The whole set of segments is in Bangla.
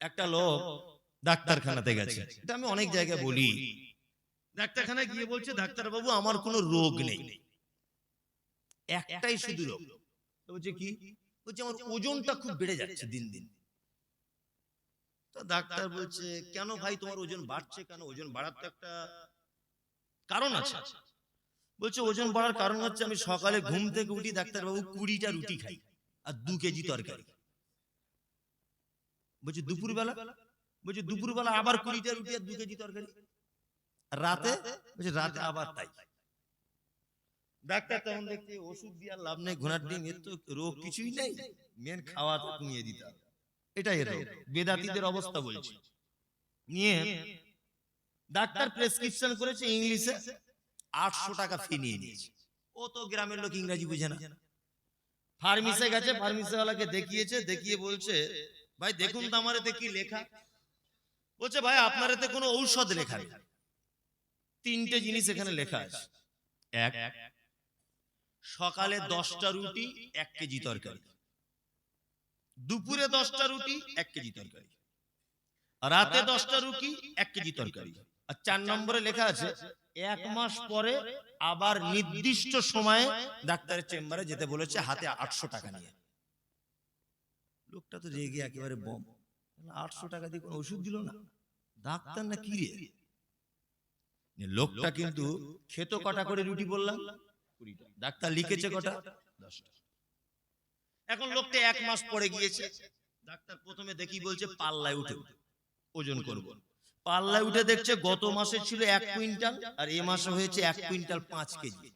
একটা লোক ডাক্তারখানাতে গেছে। এটা আমি অনেক জায়গায় বলি। ডাক্তারখানায় গিয়ে বলছে ডাক্তার বাবু আমার কোনো রোগ নেই। একটাই শুধু রোগ। বলছে, কি? বলছে, আমার ওজনটা খুব বেড়ে যাচ্ছে দিন দিন। তো ডাক্তার বলছে, কেন ভাই তোমার ওজন বাড়ছে কেন? ওজন বাড়ার তো একটা কারণ আছে। বলছে, ওজন বাড়ার কারণ হচ্ছে আমি সকালে ঘুম থেকে উঠি ডাক্তার বাবু কুড়িটা রুটি খাই আর দু কেজি তরকারি। বলছে দুপুর বেলা বলছে দুপুর বেলা আবার কুড়িটা রুটি আর দু কেজি তরকারি। রাতে? বলছে রাতে আবার তাই। ডাক্তার তখন ওষুধ দিয়ে লাভ নেই ঘোড়ার ডিম এর তো রোগ কিছুই নেই। মেন খাওয়া তো কমিয়ে দিতে হবে। এটাই। বেদাতীদের অবস্থা বলছি। নিয়ে ডাক্তার প্রেসক্রিপশন করেছে ইংলিশে আটশো টাকা ফি নিয়ে নিয়েছে। ও তো গ্রামের লোক ইংরাজি বুঝে না। ফার্মেসে গেছে ফার্মেসিওয়ালাকে দেখিয়েছে দেখিয়ে বলছে ভাই দেখুন তো আমার এতে কি লেখা। বলছে ভাই আপনার এতে কোনো ঔষধ লেখা নেই। তিনটে জিনিস এখানে লেখা আছে। এক সকালে দশটা রুটি এক কেজি তরকারি। দুপুরে দশটা রুটি এক কেজি তরকারি। রাতে দশটা রুটি এক কেজি তরকারি। আর চার নম্বরে লেখা আছে এক মাস পরে আবার নির্দিষ্ট সময়ে ডাক্তারের চেম্বারে যেতে বলেছে হাতে আটশো টাকা নিয়ে। লোকটা তো রেগে একেবারে বম। আটশো টাকা দিয়ে কোনো ওষুধ দিল না? ডাক্তার না কি রে? লোকটা কিন্তু খেতো কটা করে রুটি বললাম। ডাক্তার লিখেছে কটা? দশটা। এখন লোকটা এক মাস পরে গিয়েছে। ডাক্তার প্রথমে দেখি বলছে পাল্লায় উঠে ওজন করব। পাল্লায় উঠে দেখছে গত মাসে ছিল এক কুইন্টাল আর এ মাসে হয়েছে এক কুইন্টাল পাঁচ কেজি।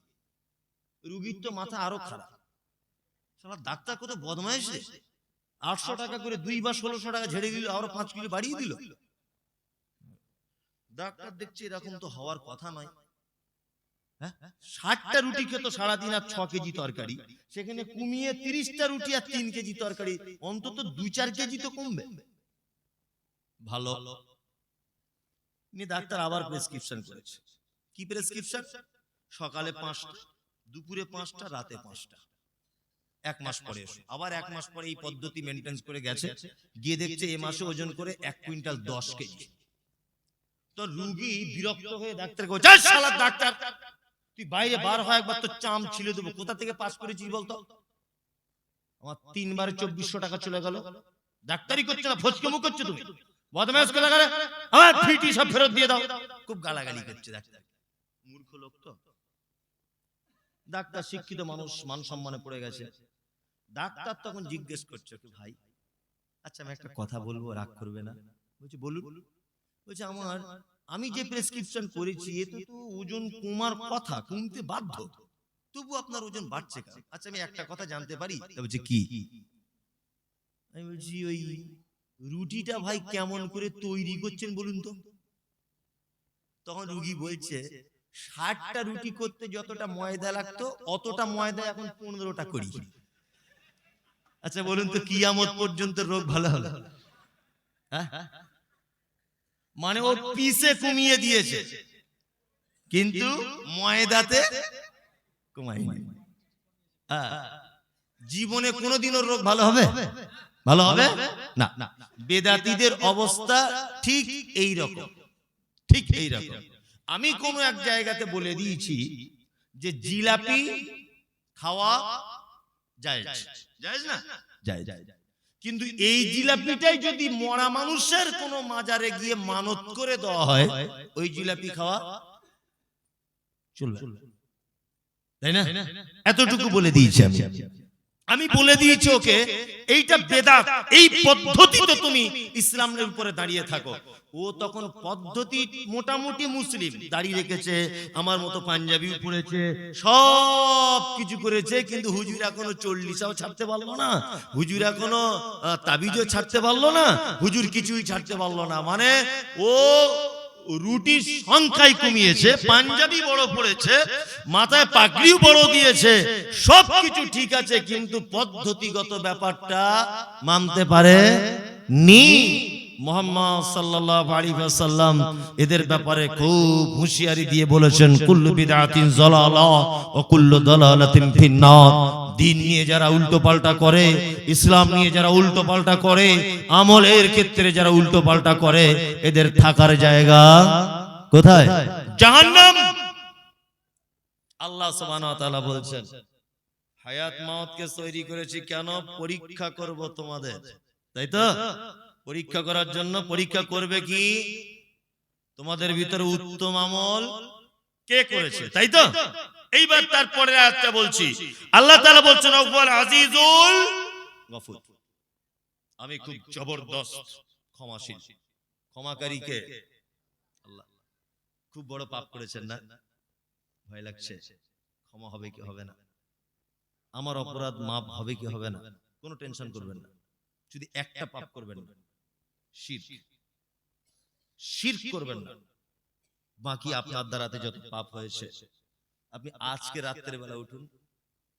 রুগীর তো মাথা আরও খারাপ। ডাক্তার কত বদমাইশ আটশো টাকা করে দুই বা ষোলোশো টাকা ঝেড়ে দিল আরও পাঁচ কিলো বাড়িয়ে দিল। ডাক্তার দেখছে এরকম তো হওয়ার কথা নয়। হ্যাঁ? ষাটটা রুটি খেতো সারাদিন আর ছ কেজি তরকারি। সেখানে কমিয়ে তিরিশটা রুটি আর তিন কেজি তরকারি। অন্তত দু চার কেজি তো কমবে। ভালো। নিয়ে ডাক্তার আবার প্রেসক্রিপশন করেছে। কি প্রেসক্রিপশন সকালে পাঁচটা দুপুরে পাঁচটা রাতে পাঁচটা। এক মাস পরে আবার এক মাস পরে এই পদ্ধতি মেনটেন করে গেছে। গিয়ে দেখছে এ মাসে ওজন করে এক কুইন্টাল দশ কেজি। তো রুগী বিরক্ত হয়ে ডাক্তার বলছে, "এই শালা ডাক্তার, তুই বাইরে বার হয় একবার তো চাম দেবো। কোথা থেকে পাস করেছিস বলতো? আমার তিনবার চব্বিশশো টাকা চলে গেল। না করছ তুমি? বদমাস করে গেলে আমার ফিটি সব ফেরত দিয়ে দাও। খুব গালাগালি করছে ডাক্তার। মূর্খ লোক তো। ডাক্তার শিক্ষিত মানুষ, মান সম্মানে পড়ে গেছে। ডাক্তার তখন জিজ্ঞেস করছে কি ভাই? আচ্ছা আমি একটা কথা বলব রাগ করবে না? বলছি বলুন। বলছে আমার আমি যে প্রেসক্রিপশন করেছি এতে তো ওজন কমার কথা কমতে বাধ্য। তবু আপনার ওজন বাড়ছে কেন? আচ্ছা আমি একটা কথা জানতে পারি? বলছে কি? আমি বলছি ওই রুটিটা ভাই কেমন করে তৈরি করছেন বলুন তো? তখন রুগী বলছে ষাটটা রুটি করতে যতটা ময়দা লাগতো অতটা ময়দা এখন পনেরোটা করি আচ্ছা বলুন তো কিয়ামত পর্যন্ত রোগ ভালো হলো হ্যাঁ? মানে ও পিসে কমিয়ে দিয়েছে। কিন্তু ময়দাতে কমায়নি। হ্যাঁ। জীবনে কোনোদিনও রোগ ভালো হবে? ভালো হবে? না। না। বেদাতীদের অবস্থা ঠিক এই রকম। ঠিক এই রকম। আমি কোন এক জায়গাতে বলে দিয়েছি যে জিলাপি খাওয়া যায়। যায় না? যায় কিন্তু এই জিলাপিটাই যদি মরা মানুষের কোন মাজারে গিয়ে মানত করে দেওয়া হয় ওই জিলাপি খাওয়া চলবে তাই না? এতটুকু বলে দিয়েছি আমি। আমি বলে দিয়েছি ওকে এইটা বেদাত এই পদ্ধতিতে তুমি ইসলামের উপরে দাঁড়িয়ে থাকো। ও তখন পদ্ধতি মোটামুটি মুসলিম। দাঁড়িয়ে রেখেছে আমার মতো পাঞ্জাবি পড়েছে সব কিছু করেছে কিন্তু হুজুর এখনও চল্লিশাও ছাড়তে পারল না। হুজুর এখনও তাবিজও ছাড়তে পারল না। হুজুর কিছুই ছাড়তে পারল না। মানে ও রুটির সংখ্যাই কমিয়েছে, পাঞ্জাবি বড় পড়েছে, মাথায় পাগড়িও বড় দিয়েছে সব কিছু ঠিক আছে, কিন্তু পদ্ধতিগত ব্যাপারটা মানতে পারে নি। মোহাম্মদ সাল্লাল্লাহু আলাইহি ওয়াসাল্লাম এদের ব্যাপারে খুব হুঁশিয়ারি দিয়ে বলেছেন, কুল্লু বিদআতিন যালালা ওয়া কুল্লু দালালাতিন ফিন্নার দিন নিয়ে যারা উল্টো পাল্টা করে, ইসলাম নিয়ে যারা উল্টো পাল্টা করে, আমলের ক্ষেত্রে যারা উল্টো পাল্টা করে, এদের থাকার জায়গা কোথায়? আল্লাহ বলছেন, হায়াত মাউতকে তৈরি করেছি কেন? পরীক্ষা করব তোমাদের। তাই তো? পরীক্ষা করার জন্য পরীক্ষা করবে কি? তোমাদের ভিতরে উত্তম আমল কে করেছে? তাই তো? এইবার তারপরে আয়াতটা বলছি। আল্লাহ তাআলা বলছেন আউয়াল আজিজুল গফুর। আমি খুব জবরদস্ত ক্ষমাশীল। ক্ষমাকারীকে আল্লাহ খুব বড় পাপ করেছেন না? ভয় লাগছে। ক্ষমা হবে কি হবে না? আমার অপরাধ মাপ হবে কি হবে না? কোনো টেনশন করবেন না। যদি একটা পাপ করবেন না শিরক। শিরক করবেন না। বাকি আপনার দ্বারাতে যত পাপ হয়েছে আপনি আজকে রাত্রের বেলা উঠুন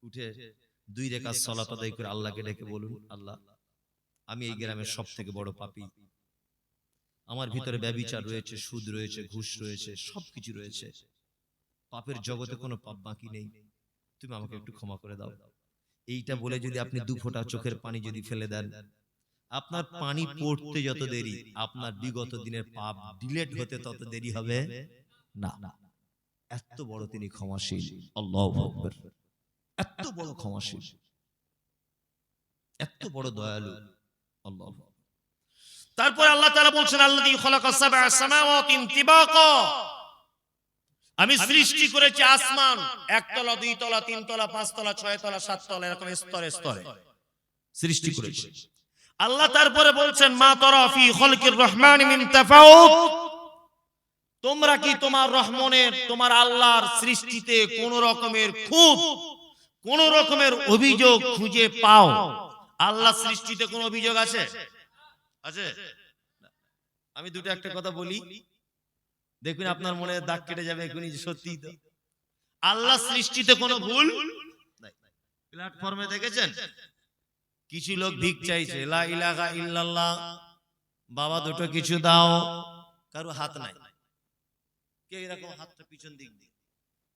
উঠে দুই রেখা সলাত আদায় করে আল্লাহকে ডেকে বলুন আল্লাহ আমি এই গ্রামের সব থেকে বড় পাপী। আমার ভিতরে ব্যবিচার রয়েছে সুদ রয়েছে ঘুষ রয়েছে সবকিছু রয়েছে। পাপের জগতে কোনো পাপ বাকি নেই। তুমি আমাকে একটু ক্ষমা করে দাও। এইটা বলে যদি আপনি দু ফোঁটা চোখের পানি যদি ফেলে দেন আপনার পানি পড়তে যত দেরি আপনার বিগত দিনের পাপ ডিলেট হতে তত দেরি হবে। না না এত বড় তিনি ক্ষমাশীল। আল্লাহ এত বড় ক্ষমাশীল। এত বড় দয়ালু। আল্লাহ তারপর আল্লাহ তাআলা বলছেন আল্লাযী খালাকাস সাবআ সামাওয়াতিন তিবাকা। আমি সৃষ্টি করেছি আসমান। একতলা দুই তলা তিন তলা পাঁচ তলা ছয় তলা সাত তলা এরকম স্তরে স্তরে। সৃষ্টি করেছি। আল্লাহ তারপরে বলছেন মা তরা ফি খলকির রহমান মিন তাফাউত। তোমরা কি তোমার রহমনের তোমার আল্লাহর সৃষ্টিতে কোন রকমের খুব কোন রকমের অভিযোগ খুঁজে পাও। আল্লাহ সৃষ্টিতে কোন অভিযোগ আছে? আছে? আমি দুটো একটা কথা বলি। দেখুন আপনার মনে দাগ কেটে যাবে এখনই সত্যি তো। আল্লাহ সৃষ্টিতে কোনো ভুল? প্ল্যাটফর্মে দেখেছেন? কিছু লোক ভিক চাইছে লা ইলাহা ইল্লাল্লাহ। বাবা দুটো কিছু দাও। কারও হাত নাই। কেউ এরকম হাতটা পিছন দিক দিয়ে।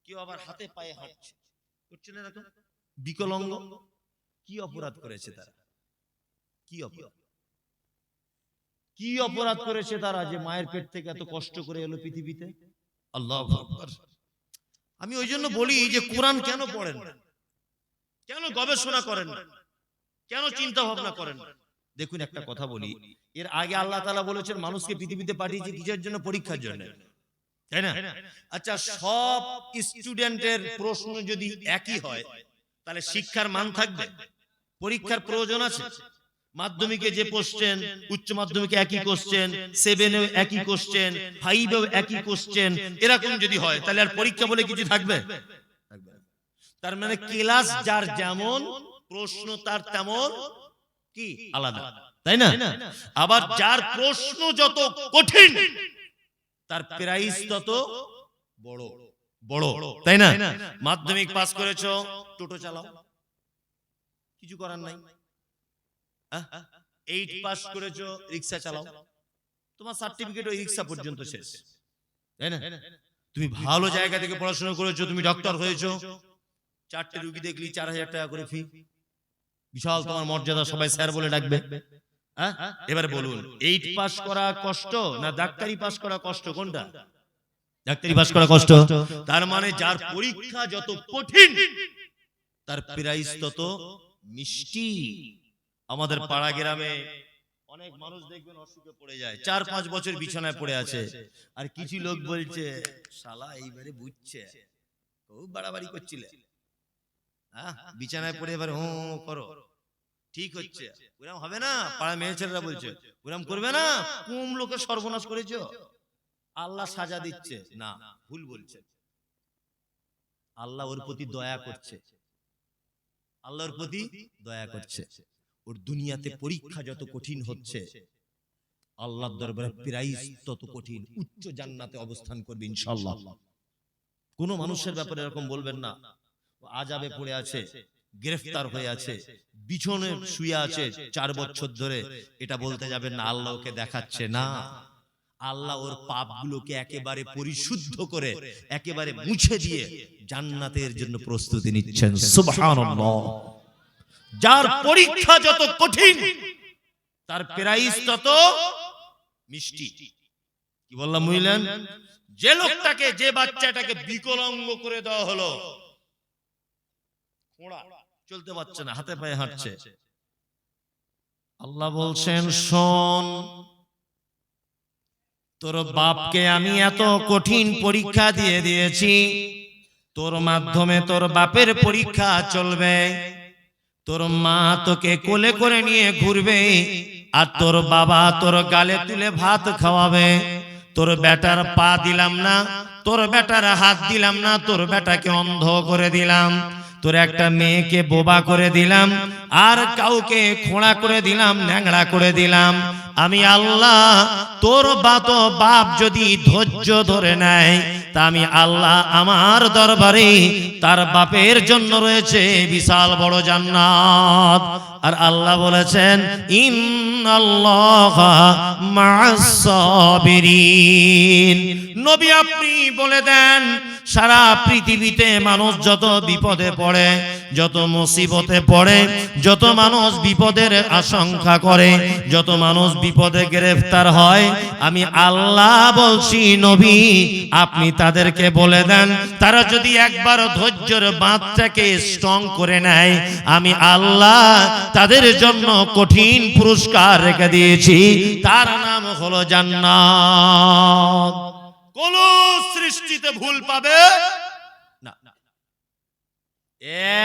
কেউ আবার হাতে পায়ে হাঁটছে। করছে না এরকম? বিকলঙ্গ? কি অপরাধ করেছে তারা? কি অপরাধ? কি অপরাধ করেছে তারা যে মায়ের পেট থেকে এত কষ্ট করে এলো পৃথিবীতে? আল্লাহ আমি ওই জন্য বলি যে কোরআন কেন পড়েন কেন গবেষণা করেন কেন চিন্তা ভাবনা করেন দেখুন একটা কথা বলি। এর আগে আল্লাহ তালা বলেছেন, মানুষকে পৃথিবীতে পাঠিয়েছে কিসের জন্য পরীক্ষার জন্য। তাই না? আচ্ছা সব স্টুডেন্টের প্রশ্ন যদি একই হয় তাহলে শিক্ষার মান থাকবে। পরীক্ষার প্রয়োজন আছে। মাধ্যমিকে যে কোশ্চেন উচ্চ মাধ্যমিকে একই কোশ্চেন সেভেনে একই কোশ্চেন ফাইভেও একই কোশ্চেন এরকম যদি হয় তাহলে আর পরীক্ষা বলে কিছু থাকবে? থাকবে। তার মানে ক্লাস যার যেমন প্রশ্ন তার তেমন কি? আলাদা। তাই না? আবার যার প্রশ্ন যত কঠিন তার প্রাইস তত বড়। বড়। তাই না? মাধ্যমিক পাস করেছ টোটো চালাও। কিছু করার নাই? এইট পাস করেছ রিক্সা চালাও। তোমার সার্টিফিকেট ওই রিক্সা পর্যন্ত শেষ। তাই না? তুমি ভালো জায়গা থেকে পড়াশোনা করেছ তুমি ডক্টর হয়েছো। চারটে রুগী দেখলি চার হাজার টাকা করে ফি বিশাল তোমার মর্যাদা সবাই স্যার বলে ডাকবে। এবারে বলুন এইট পাস করা কষ্ট না ডাক্তারি পাস করা কষ্ট কোনটা? ডাক্তারি পাস করা কষ্ট? তার মানে যার পরীক্ষা যত কঠিন, তার প্রাইস তত মিষ্টি। আমাদের পাড়া গ্রামে অনেক মানুষ দেখবেন অসুখে পড়ে যায়, চার পাঁচ বছর বিছানায় পড়ে আছে। আর কিছু লোক বলছে, শালা, এইবারে বুঝছে, খুব বাড়াবাড়ি করছিলে। হ্যাঁ? বিছানায় পড়ে এবার হু করো। ঠিক হচ্ছে। ওরম হবে না পাড়া মেয়ে ছেলেরা বলছে। ওরম করবে না? কুম লোকে সর্বনাশ করেছ? আল্লাহ সাজা দিচ্ছে। না ভুল বলছে। আল্লাহ ওর প্রতি দয়া করছে। আল্লাহর প্রতি দয়া করছে। ওর দুনিয়াতে পরীক্ষা যত কঠিন হচ্ছে আল্লাহর দরবারে প্রাইস তত কঠিন। উচ্চ জান্নাতে অবস্থান করবে ইনশাআল্লাহ। কোন মানুষের ব্যাপারে এরকম বলবেন না। আজাবে পড়ে আছে গ্রেফতার হয়ে আছে। বিছনে শুয়ে আছে চার বছর ধরে। এটা বলতে যাবেন না আল্লাহ ওকে দেখাচ্ছে না। আল্লাহ ওর পাপগুলোকে একেবারে পরিশুদ্ধ করে একেবারে মুছে দিয়ে জান্নাতের জন্য প্রস্তুতি নিচ্ছেন। সুবহানাল্লাহ। যার পরীক্ষা যত কঠিন তার প্রাইস তত মিষ্টি। কি বললাম বুঝলেন যে লোকটাকে যে বাচ্চাটাকে বিকলাঙ্গ করে দেওয়া হলো খোঁড়া, চলতে পারছে না হাতে পায়ে হাঁটছে। আল্লাহ বলছেন শোন তোর বাপকে আমি এত কঠিন পরীক্ষা দিয়ে দিয়েছি। তোর মাধ্যমে তোর বাপের পরীক্ষা চলবে। তোর মা তোকে কোলে করে নিয়ে ঘুরবে আর তোর বাবা তোর গালে তুলে ভাত খাওয়াবে। তোর বেটার পা দিলাম না। তোর বেটার হাত দিলাম না। তোর বেটাকে অন্ধ করে দিলাম। তোর একটা মেয়েকে বোবা করে দিলাম, আর কাউকে খোঁড়া করে দিলাম, ন্যাংড়া করে দিলাম। আমি আল্লাহ, তোর বাত বাপ যদি ধৈর্য ধরে নেয়, তা আমি আল্লাহ আমার দরবারে তার বাপের জন্য রয়েছে বিশাল বড় জান্নাত। আর আল্লাহ বলেছেন মা'আস সাবিরিন নবী আপনি বলে দেন সারা পৃথিবীতে মানুষ যত বিপদে পড়ে, যত মুসিবতে পড়ে, যত মানুষ বিপদের আশঙ্কা করে, যত মানুষ বিপদে গ্রেফতার হয়, আমি আল্লাহ বলছি, নবী, আপনি তাদেরকে বলে দেন, তারা যদি একবার ধৈর্যের বাঁধটাকে স্ট্রং করে নেয়, আমি আল্লাহ তাদের জন্য কঠিন পুরস্কার রেখে দিয়েছি, তার নাম হলো জান্নাত। কোন সৃষ্টিতে ভুল পাবে? না।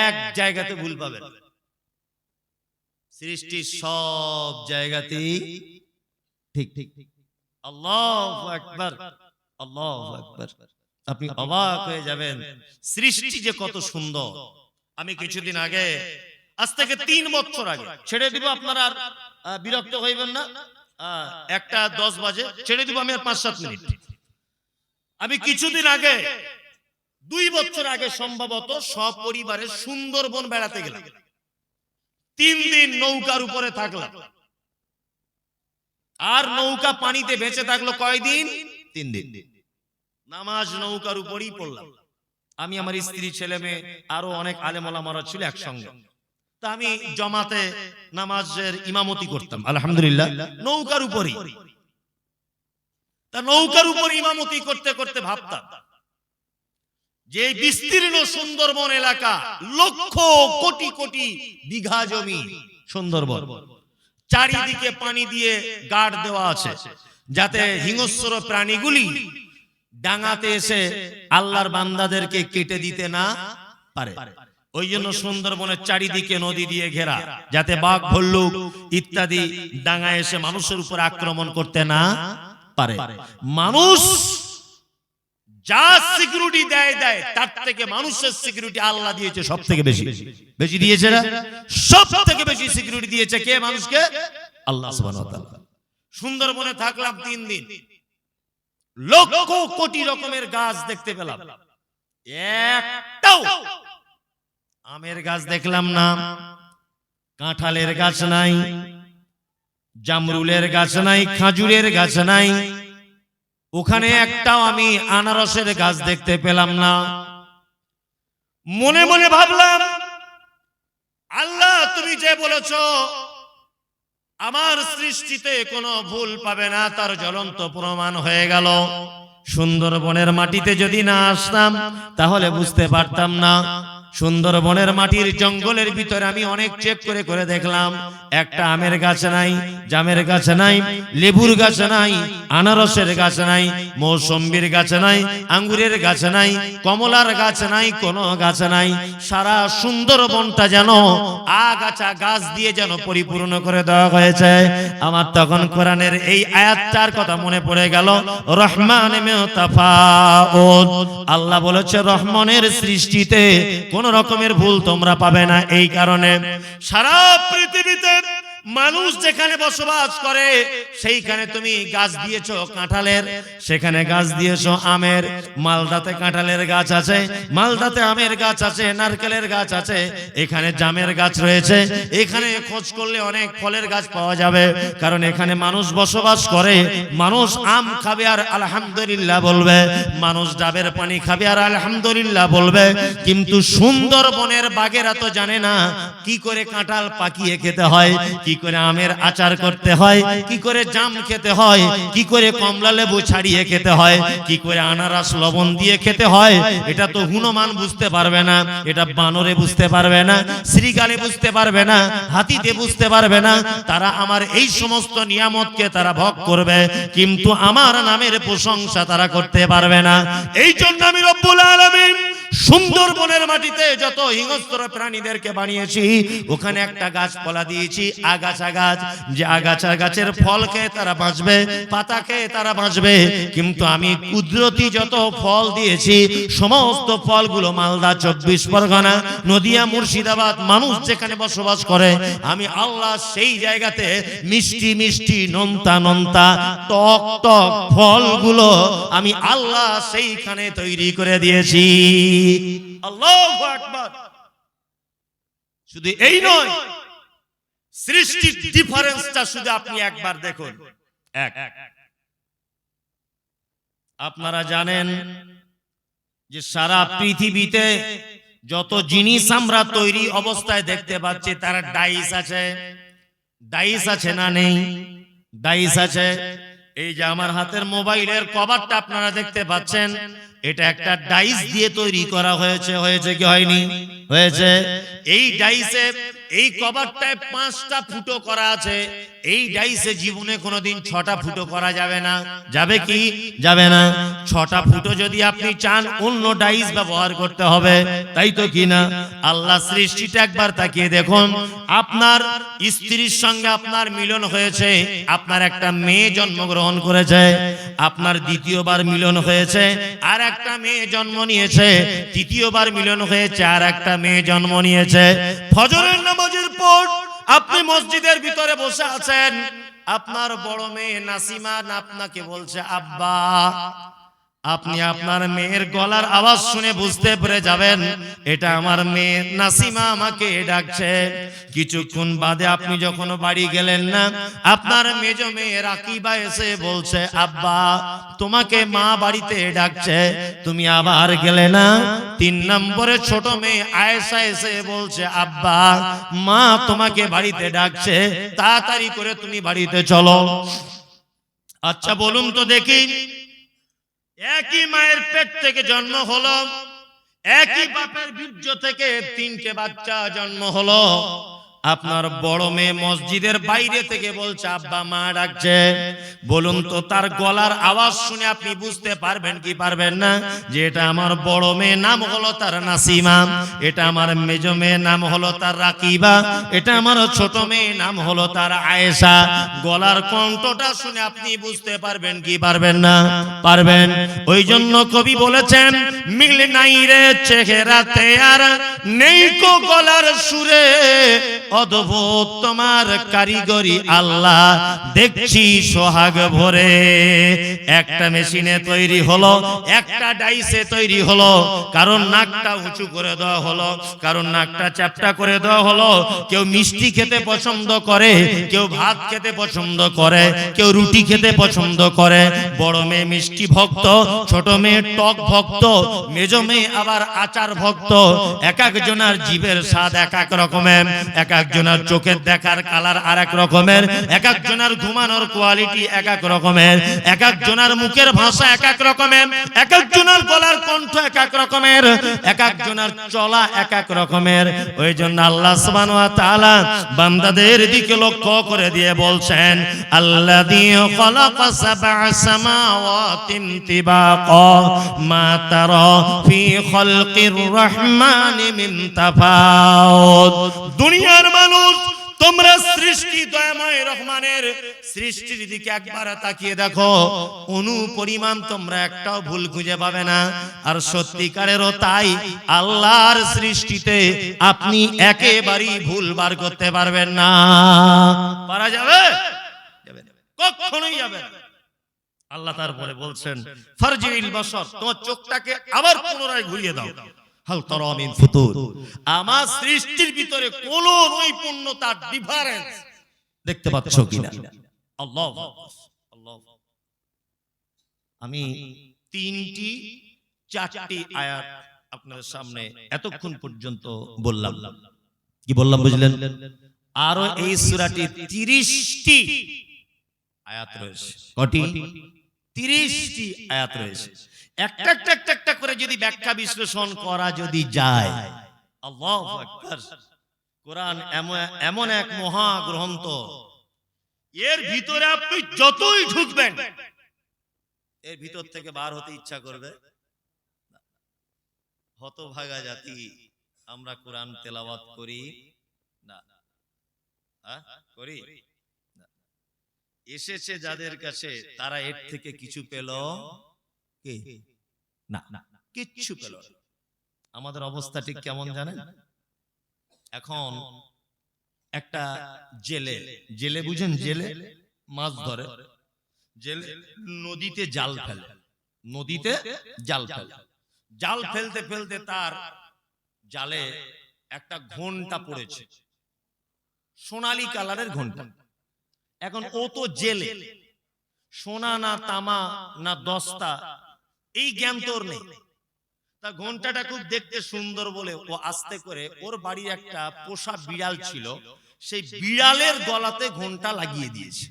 এক জায়গাতে ভুল পাবে। সৃষ্টির সব জায়গাতেই ঠিক ঠিক আল্লাহ আকবার আল্লাহ আকবার। আপনি অবাক হয়ে যাবেন সৃষ্টি যে কত সুন্দর। আমি কিছুদিন আগে আজ থেকে তিন বছর আগে ছেড়ে দিব আপনারা আর বিরক্ত হইবেন না। একটা দশ বাজে ছেড়ে দিব আমি আর পাঁচ সাত মিনিট। আমি কিছুদিন আগে দুই বছর আগে সম্ভবত সপরিবারে সুন্দরবন বেড়াতে গেলাম। তিন দিন নৌকার উপরে থাকলাম। আর নৌকা পানিতে বেঁচে থাকল কয়দিন? তিন দিন। নামাজ নৌকার উপরেই পড়লাম। আমি আমার স্ত্রী ছেলে মেয়ে আরও অনেক আলেমলামারা ছিল একসঙ্গে। তা আমি জমাতে নামাজের ইমামতি করতাম। আলহামদুলিল্লাহ। নৌকার উপরই। তা নৌকার উপর ইমামতি করতে করতে ভাবতাম। যে বিস্তীর্ণ সুন্দরবন এলাকা লক্ষ কোটি কোটি বিঘা জমি সুন্দরবন। চারিদিকে পানি দিয়ে গার্ড দেওয়া আছে, যাতে হিংস্র প্রাণীগুলি ডাঙাতে এসে আল্লাহর বান্দাদেরকে কেটে দিতে না পারে। ওই জন্য সুন্দরবনের চারিদিকে নদী দিয়ে ঘেরা, যাতে বাঘ, ভল্লুক ইত্যাদি ডাঙা এসে মানুষের উপর আক্রমণ করতে না পারে। মানুষ যা সিকিউরিটি দেয় দেয়, তার থেকে মানুষের সিকিউরিটি আল্লাহ দিয়েছে সব থেকে বেশি। বেশি দিয়েছে না? সব থেকে বেশি সিকিউরিটি দিয়েছে কে মানুষকে? আল্লাহ সুন্দরবনে থাকলাম তিন দিন। লক্ষ কোটি রকমের গাছ দেখতে পেলাম। একটাও আমের গাছ দেখলাম না। কাঁঠালের গাছ নাই। জামরুলের গাছ নাই, খাজুরের গাছ নাই। ওখানে একটাও আমি আনারসের গাছ দেখতে পেলাম না। মনে মনে ভাবলাম, আল্লাহ তুমি যে বলেছ, আমার সৃষ্টিতে কোনো ভুল পাবে না, তার জ্বলন্ত প্রমাণ হয়ে গেল। সুন্দরবনের মাটিতে যদি না আসতাম, তাহলে বুঝতে পারতাম না। সুন্দরবনের মাটির জঙ্গলের ভিতরে আমি অনেক চেক করে করে দেখলাম, একটা আমের গাছ নাই, জামের গাছ নাই, লেবুর গাছ নাই, আনারসের গাছ নাই, মৌসম্বির গাছ নাই, আঙ্গুরের গাছ নাই, কমলার গাছ নাই, কোনো গাছ নাই। সারা সুন্দরবনটা যেন আগাছা গাছ দিয়ে যেন পরিপূর্ণ করে দেওয়া হয়েছে। আমার তখন কোরআনের এই আয়াতটার কথা মনে পড়ে গেল, রহমান আল্লাহ বলেছে, রহমানের সৃষ্টিতে কোন রকমের ভুল তোমরা পাবে না। এই কারণে সারা পৃথিবীতে মানুষ যেখানে বসবাস করে, সেইখানে তুমি গাছ দিয়েছ কাঁঠালের, সেখানে গাছ দিয়েছ আমের, মালদাতে কাঁঠালের গাছ আছে, মালদাতে আমের গাছ আছে, নারকেলের গাছ আছে, এখানে জামের গাছ রয়েছে, এখানে খোঁজ করলে অনেক ফলের গাছ পাওয়া যাবে, কারণ এখানে মানুষ বসবাস করে, মানুষ আম খাবে আর আলহামদুলিল্লাহ বলবে, মানুষ ডাবের পানি খাবে আর আলহামদুলিল্লাহ বলবে, কিন্তু সুন্দরবনের বাগেরা তো জানে না, কি করে কাঁঠাল পাকিয়ে খেতে হয়, কি করে আমের আচার করতে হয়? কি করে জাম খেতে হয়? কি করে কমলা লেবু ছাড়িয়ে খেতে হয়? কি করে আনারস লবণ দিয়ে খেতে হয়? এটা তো হুনমান বুঝতে পারবে না, এটা বানরে বুঝতে পারবে না, শ্রীগালে বুঝতে পারবে না, হাতিতে বুঝতে পারবে না। তারা আমার এই সমস্ত নিয়ামতকে তারা ভোগ করবে, কিন্তু আমার নামের প্রশংসা তারা করতে পারবে না। এই জন্য আমি রব্বুল আলামিন সুন্দরবনের মাটিতে যত হিংস্র প্রাণীদেরকে বানিয়েছি, ওখানে একটা গাছ গাছপালা দিয়েছি, আগাছা গাছ। যে আগাছা গাছের ফল খেয়ে তারা বাঁচবে, পাতা খেয়ে তারা বাঁচবে, কিন্তু আমি কুদরতি যত ফল দিয়েছি, সমস্ত ফলগুলো মালদা চব্বিশ পরগনা, নদিয়া, মুর্শিদাবাদ, মানুষ যেখানে বসবাস করে, আমি আল্লাহ সেই জায়গাতে মিষ্টি মিষ্টি নন্তা নন্তা টক টক ফলগুলো আমি আল্লাহ সেইখানে তৈরি করে দিয়েছি। শুধু এই নয়, সৃষ্টির ডিফারেন্সটা শুধু আপনি একবার দেখুন। আপনারা জানেন যে সারা পৃথিবীতে যত জিনিস আমরা তৈরি অবস্থায় দেখতে পাচ্ছি, তার ডাইস আছে। ডাইস আছে না নেই? ডাইস আছে। এই যে আমার হাতের মোবাইলের কভারটা আপনারা দেখতে পাচ্ছেন এটা একটা ডাইস দিয়ে তৈরি করা হয়েছে হয়েছে কি হয়নি? হয়েছে। এই ডাইসে, এই কভারটায় পাঁচটা ফুটো করা আছে। এই ডাইসে জীবনে কোনোদিন ছটা ফুটো করা যাবে না। যাবে কি? যাবে না। ছটা ফুটো যদি আপনি চান, অন্য ডাইস ব্যবহার করতে হবে। তাই তো কি না? আল্লাহ সৃষ্টিটা একবার তাকিয়ে দেখুন। আপনার স্ত্রীর সঙ্গে আপনার মিলন হয়েছে। আপনার একটা মেয়ে জন্মগ্রহণ করেছে। আপনার দ্বিতীয়বার মিলন হয়েছে। আর একটা মেয়ে জন্ম নিয়েছে। তৃতীয়বার মিলন হয়েছে। আর একটা মেয়ে জন্ম নিয়েছে। ফজরের নামাজের পর আপনি মসজিদের ভিতরে বসে আছেন। আপনার বড় মেয়ে নাসিমা আপনাকে বলছে, আব্বা আপনি আপনার মেয়ের গলার আওয়াজ শুনে বুঝতে পেরে যাবেন। এটা আমার মেয়ে নাসিমা আমাকে ডাকছে। কিছুক্ষণ বাদে আপনি যখন বাড়ি গেলেন না আপনার মেজ মেয়ে রাকিবা এসে বলছে আব্বা তোমাকে মা বাড়িতে ডাকছে। তুমি আবার গেলে না? তিন নম্বরে ছোট মেয়ে আয়েশা এসে বলছে আব্বা মা তোমাকে বাড়িতে ডাকছে। তাড়াতাড়ি করে তুমি বাড়িতে চলো। আচ্ছা বলুন তো দেখি একই মায়ের পেট থেকে জন্ম হলো একই বাপের বীর্য থেকে তিনটে বাচ্চা জন্ম হলো। আপনার বড় মেয়ে মসজিদের বাইরে থেকে বলছে, আব্বা, মা ডাকছে। বলুন তো, তার গলার আওয়াজ শুনে আপনি বুঝতে পারবেন কি পারবেন না? যে এটা আমার বড় মেয়ে, নাম হলো তার নাসিমা। এটা আমার মেজ মেয়ে, নাম হলো তার রাকিবা। এটা আমার ছোট মেয়ে, নাম হলো তার আয়েশা। গলার কণ্ঠটা শুনে আপনি বুঝতে পারবেন কি পারবেন না? পারবেন। ওই জন্য কবি বলেছেন, মিল নাই রে চেহারাতে আর, নেই কো গলার সুরে। অদ্ভুত তোমার কারিগরি আল্লাহ, দেখছি সোহাগ ভরে। একটা মেশিনে তৈরি হলো, একটা ডাইসে তৈরি হলো, কারণ নাকটা উঁচু করে দেওয়া হলো, কারণ নাকটা চ্যাপটা করে দেওয়া হলো। কেউ মিষ্টি খেতে পছন্দ করে, কেউ ভাত খেতে পছন্দ করে, কেউ রুটি খেতে পছন্দ করে। বড় মেয়ে মিষ্টি ভক্ত, ছোট মেয়ে টক ভক্ত, মেজ মেয়ে আবার আচার ভক্ত। এক একজনের জীবের স্বাদ এক এক রকমের, এক এক একজনের চোখের দেখার কালার আর এক রকমের এক একজনের ঘুমানোর কোয়ালিটি এক এক রকমের এক একজনের মুখের ভাষা এক এক রকমের এক একজনের গলার কণ্ঠ এক এক রকমের এক একজনের চলা এক এক রকমের। ওই জন্য আল্লাহ বান্দাদের দিকে লক্ষ্য করে দিয়ে বলছেন তাফাউত। দুনিয়ার মানুষ, তোমরা সৃষ্টি দয়াময় রহমানের সৃষ্টির দিকে একবার তাকিয়ে দেখো। অনু পরিমাণ তোমরা একটাও ভুল খুঁজে পাবে না। আর সত্যিকারেরও তাই আল্লাহর সৃষ্টিতে আপনি একেবারেই ভুল বার করতে পারবেন না। পারা যাবে? কখনোই যাবে আল্লাহ তারপরে বলছেন ফারজিল বসর তোমার চোখটাকে আবার পুনরায় ঘুরিয়ে দাও। হাল তারা মিন ফুতুর। আমার সৃষ্টির ভিতরে কোন নৈপুণ্যতা ডিফারেন্স দেখতে পাচ্ছ কিনা? আল্লাহ আল্লাহ আমি তিনটি চারটি আয়াত আপনাদের সামনে এতক্ষণ পর্যন্ত বললাম। কি বললাম বুঝলেন? আরও এই সূরাটি 30টি আয়াত রয়েছে। কটি? তিরিশটি আয়াত রয়েছে। একটা একটা একটা একটা করে যদি ব্যাখ্যা বিশ্লেষণ করা যদি থেকে বার হতে ইচ্ছা করবে? হতভাগা জাতি, আমরা কোরআন তেলাওয়াত করি? না। এসেছে যাদের কাছে, তারা এর থেকে কিছু পেল? না না। কিচ্ছু পেল না। আমাদের অবস্থা ঠিক কেমন জানেন? এখন একটা জেলে জেলে বুঝেন জেলে? মাছ ধরে। জেলে নদীতে জাল ফেলে। নদীতে জাল ফেলে। জাল ফেলতে ফেলতে তার জালে একটা ঘণ্টা পড়েছে। সোনালী কালারের ঘণ্টা। এখন ও তো জেলে। সোনা না তামা না দস্তা। এই জ্ঞান তোর নেই। তা ঘন্টাটা খুব দেখতে সুন্দর বলে ও আস্তে করে ওর বাড়ির একটা পোষা বিড়াল ছিল, সেই বিড়ালের গলাতে ঘণ্টা লাগিয়ে দিয়েছে।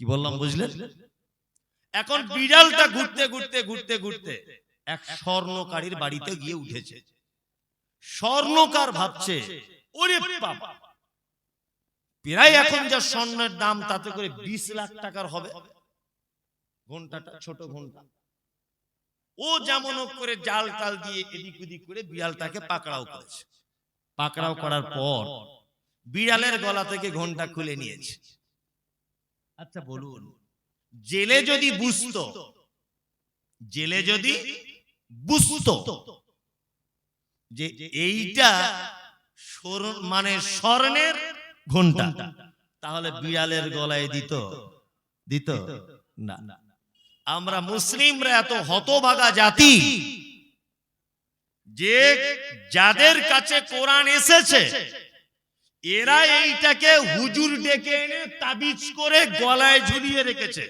কি বললাম, বুঝলেন? এখন বিড়ালটা ঘুরতে ঘুরতে ঘুরতে ঘুরতে এক স্বর্ণকারীর বাড়িতে গিয়ে উঠেছে। স্বর্ণকার ভাবছে, ওরে বাবা প্রায় এখন যা স্বর্ণের দাম, তাতে করে বিশ লাখ টাকার হবে। ঘন্টাটা ছোট ঘণ্টা ও যেমন করে জাল টাল দিয়ে এদিক ওদিক করে বিড়ালটাকে পাকড়াও করেছে। পাকড়াও করার পর বিড়ালের গলা থেকে ঘণ্টা খুলে নিয়েছে। আচ্ছা বলুন, জেলে যদি বুঝতো, জেলে যদি বুঝতো যে এইটা মানে স্বর্ণের ঘণ্টা তাহলে বিড়ালের গলায় দিত দিত? না। আমরা মুসলিমরা এত হতভাগা জাতি যে যাদের কাছে কোরআন এসেছে, এরা এইটাকে হুজুর ডেকে এনে তাবিজ করে গলায় ঝুলিয়ে রেখেছে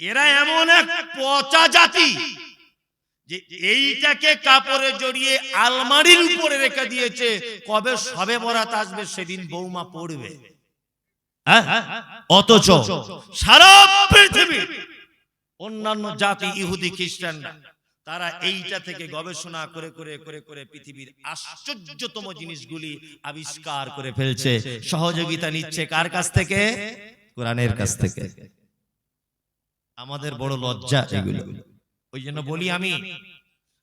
এরা এমন এক পচা জাতি যে এইটাকে কাপড়ে জড়িয়ে আলমারির উপরে রেখে দিয়েছে, কবে সবে বরাত আসবে সেদিন বৌমা পড়বে? অথচ সারা পৃথিবী, অন্যান্য জাতি, ইহুদি খ্রিস্টানরা তারা এইটা থেকে গবেষণা করে করে করে করে পৃথিবীর আশ্চর্যতম জিনিসগুলি আবিষ্কার করে ফেলছে। সহযোগিতা নিচ্ছে কার কাছ থেকে? কোরআনের কাছ থেকে। আমাদের বড় লজ্জা এগুলো। ওই জন্য বলি আমি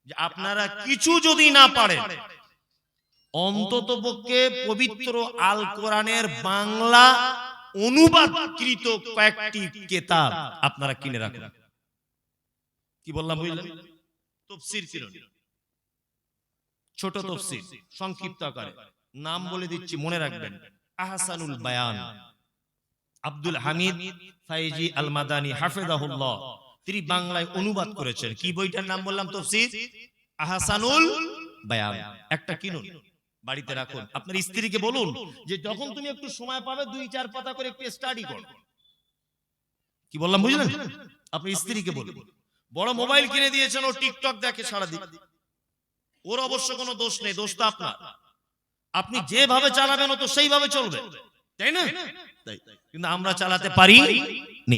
যে আপনারা কিছু যদি না পারেন অন্তত পক্ষে পবিত্র আল কোরআনের বাংলা অনুবাদকৃত কয়েকটি কেতাব আপনারা কিনে রাখুন। কি বললাম ছোট তফসির, সংক্ষিপ্ত আকারে। নাম বলে দিচ্ছি, মনে রাখবেন। আহসানুল বায়ান। আব্দুল হামিদ ফাইজি আল মাদানি হাফেজাহুল্লাহ। তিনি বাংলায় অনুবাদ করেছেন। কি বইটার নাম বললাম তফসির? আহসানুল বায়ান। একটা কিনুন। বাড়িতে রাখুন। আপনার স্ত্রীকে বলুন যে যখন তুমি একটু সময় পাবে দুই চার পাতা করে একটু স্টাডি করো। কি বললাম বুঝলেন? আপনি স্ত্রীকে বলুন। বড় মোবাইল কিনে দিয়েছেন ও টিকটক দেখে সারাদিন ওর অবশ্য কোনো দোষ নেই দোষ তো আপনার। আপনি যেভাবে চালাবেন ও তো সেইভাবে চলবে। তাই না? তাই। কিন্তু আমরা চালাতে পারি? নি।